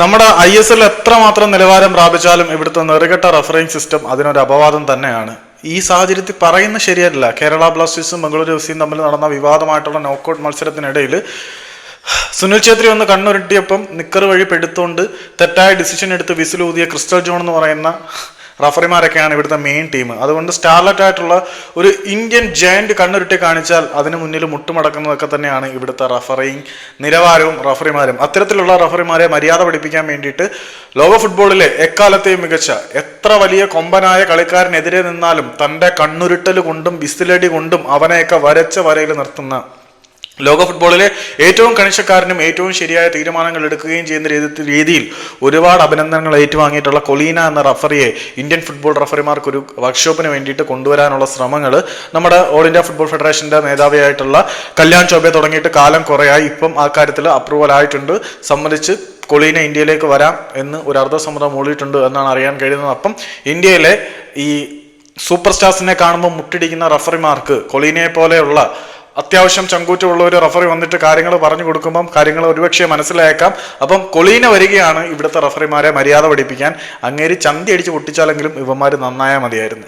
നമ്മുടെ I S L എത്രമാത്രം നിലവാരം പ്രാപിച്ചാലും ഇവിടുത്തെ നെറുകെട്ട റഫറിംഗ് സിസ്റ്റം അതിനൊരു അപവാദം തന്നെയാണ്. ഈ സാഹചര്യത്തിൽ പറയുന്ന ശരിയല്ല. കേരള ബ്ലാസ്റ്റേഴ്സും ബംഗളൂരു എഫ് സിയും തമ്മിൽ നടന്ന വിവാദമായിട്ടുള്ള നോക്കൌട്ട് മത്സരത്തിനിടയിൽ സുനിൽ ഛേത്രി ഒന്ന് കണ്ണുരുട്ടിയപ്പം നിക്കർ വഴി പെടുത്തുകൊണ്ട് തെറ്റായ ഡിസിഷൻ എടുത്ത് വിസിലൂതിയ ക്രിസ്റ്റൽ ജോൺ എന്ന് പറയുന്ന റഫറിമാരൊക്കെയാണ് ഇവിടുത്തെ മെയിൻ ടീം അതുകൊണ്ട് സ്റ്റാർലറ്റ് ആയിട്ടുള്ള ഒരു ഇന്ത്യൻ ജയന്റ് കണ്ണുരുട്ടി കാണിച്ചാൽ അതിന് മുന്നിൽ മുട്ടുമടക്കുന്നതൊക്കെ തന്നെയാണ് ഇവിടുത്തെ റഫറിങ് നിലവാരവും റഫറിമാരും അത്തരത്തിലുള്ള റഫറിമാരെ മര്യാദ പഠിപ്പിക്കാൻ വേണ്ടിയിട്ട് ലോക ഫുട്ബോളിലെ എക്കാലത്തെയും മികച്ച എത്ര വലിയ കൊമ്പനായ കളിക്കാരനെതിരെ നിന്നാലും തന്റെ കണ്ണുരുട്ടൽ കൊണ്ടും വിസിലടി കൊണ്ടും അവനെയൊക്കെ വരച്ച വരയിൽ നിർത്തുന്ന ലോക ഫുട്ബോളിലെ ഏറ്റവും കണിശക്കാരനും ഏറ്റവും ശരിയായ തീരുമാനങ്ങൾ എടുക്കുകയും ചെയ്യുന്ന രീതിയിൽ ഒരുപാട് അഭിനന്ദനങ്ങൾ ഏറ്റുവാങ്ങിയിട്ടുള്ള കൊലീന എന്ന റഫറിയെ ഇന്ത്യൻ ഫുട്ബോൾ റഫറിമാർക്ക് ഒരു വർക്ക്ഷോപ്പിന് വേണ്ടിയിട്ട് കൊണ്ടുവരാനുള്ള ശ്രമങ്ങൾ നമ്മുടെ ഓൾ ഇന്ത്യ ഫുട്ബോൾ ഫെഡറേഷന്റെ മേധാവിയായിട്ടുള്ള കല്യാൺ ചോബെ തുടങ്ങിയിട്ട് കാലം കുറയായി. ഇപ്പം ആ കാര്യത്തിൽ അപ്രൂവൽ ആയിട്ടുണ്ട്. സമ്മതിച്ച് കൊളീന ഇന്ത്യയിലേക്ക് വരാം എന്ന് ഒരു അർദ്ധസമ്മതം മൂളിയിട്ടുണ്ട് എന്നാണ് അറിയാൻ കഴിയുന്നത്. അപ്പം ഇന്ത്യയിലെ ഈ സൂപ്പർ സ്റ്റാർസിനെ കാണുമ്പോൾ മുട്ടിടിക്കുന്ന റഫറിമാർക്ക് കൊളീനയെ പോലെയുള്ള അത്യാവശ്യം ചങ്കൂറ്റമുള്ള ഒരു റഫറി വന്നിട്ട് കാര്യങ്ങൾ പറഞ്ഞു കൊടുക്കുമ്പം കാര്യങ്ങൾ ഒരുപക്ഷെ മനസ്സിലായേക്കാം. അപ്പം കൊളീന വരികയാണ് ഇവിടുത്തെ റഫറിമാരെ മര്യാദ പഠിപ്പിക്കാൻ. അങ്ങേരി ചന്തി അടിച്ച് പൊട്ടിച്ചാലെങ്കിലും ഇവന്മാർ നന്നായാൽ മതിയായിരുന്നു.